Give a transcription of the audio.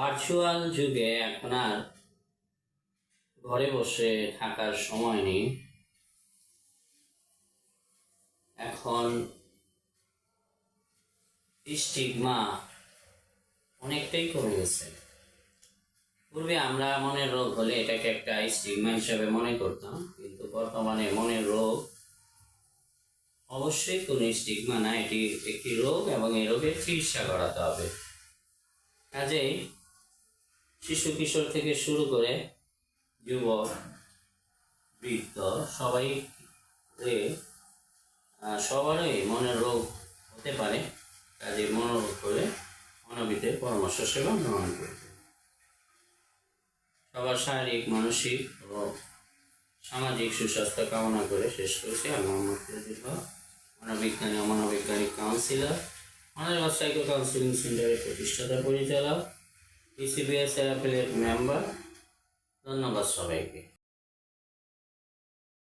Virtual যুগে এখন আর ঘরে বসে থাকার সময় নেই। এখন স্টিগমা অনেকটাই কমে গেছে। পূর্বে আমরা মনের রোগ হলে এটাকে একটা স্টিগমা হিসাবে মনে করতাম, কিন্তু বর্তমানে মনের রোগ অবশ্যই কোনো স্টিগমা না, এটি একটি রোগ এবং এই রোগের চিকিৎসা করাতে হবে। কাজেই শিশু কিশোর থেকে শুরু করে যুবক, বৃদ্ধ, সবাই সবারই মনের রোগ হতে পারে। কাজে মনোরোগ করে মনোবিদের পরামর্শ সেবা গ্রহণ করবে সবার শারীরিক, মানসিক ও সামাজিক সুস্বাস্থ্য কামনা করে শেষ করছি। মনোবিজ্ঞানী ও মনোবৈজ্ঞানিক কাউন্সিলর মনের সাইকো কাউন্সিলিং সেন্টারের প্রতিষ্ঠাতা পরিচালক পিসিবিএস অ্যাফিলিয়েট মেম্বার ধন্যবাদ সবাইকে।